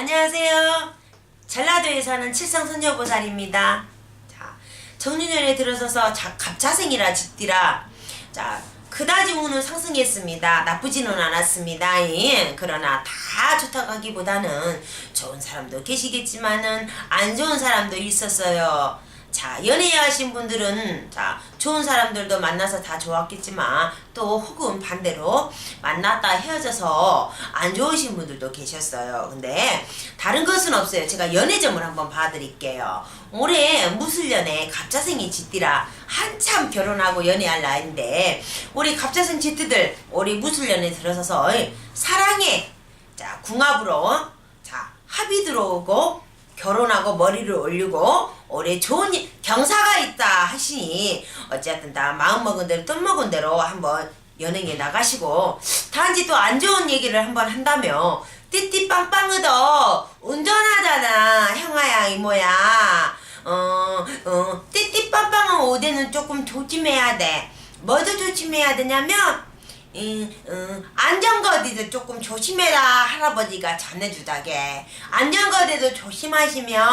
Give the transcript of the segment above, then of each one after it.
안녕하세요. 전라도에 사는 칠성선녀보살입니다. 자, 정유년에 들어서서 자, 갑자생이라 짓디라. 자, 그다지 운은 상승했습니다. 나쁘지는 않았습니다. 예. 그러나 다 좋다고 하기보다는 좋은 사람도 계시겠지만은 안 좋은 사람도 있었어요. 자, 연애하신 분들은 자, 좋은 사람들도 만나서 다 좋았겠지만 또 혹은 반대로 만났다 헤어져서 안 좋으신 분들도 계셨어요. 근데 다른 것은 없어요. 제가 연애점을 한번 봐드릴게요. 올해 무술년에 갑자생이 짓디라 한참 결혼하고 연애할 나이인데 우리 갑자생 짓디들 우리 무술년에 들어서서 사랑해 자 궁합으로 자 합이 들어오고 결혼하고 머리를 올리고 올해 좋은 일- 경사가 있다 하시니 어쨌든 다 마음 먹은 대로 뜻 먹은 대로 한번 연행에 나가시고 단지 또 안 좋은 얘기를 한번 한다며 띠띠빵빵으도 운전하잖아. 형아야 이모야? 어, 어, 띠띠빵빵은 오대는 조금 조심해야 돼. 뭐도 조심해야 되냐면 음, 음, 안전거리도 조금 조심해라 할아버지가 전해주다게 안전거리도 조심하시면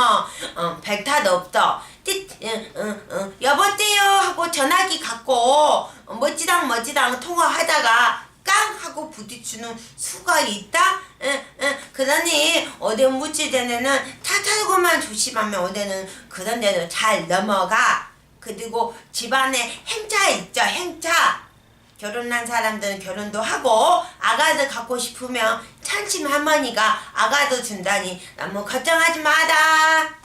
어, 백타도 없어 띠, 음, 음, 음, 여보세요 하고 전화기 갖고 어, 멋지당 멋지당 통화하다가 깡 하고 부딪히는 수가 있다? 응, 응. 그러니 어디 묻힐 때는 차 타고만 조심하면 어디는 그런 데도 잘 넘어가 그리고 집안에 행차 있죠 행차 결혼한 사람들은 결혼도 하고 아가도 갖고 싶으면 찬친 할머니가 아가도 준다니 너무 걱정하지 마라.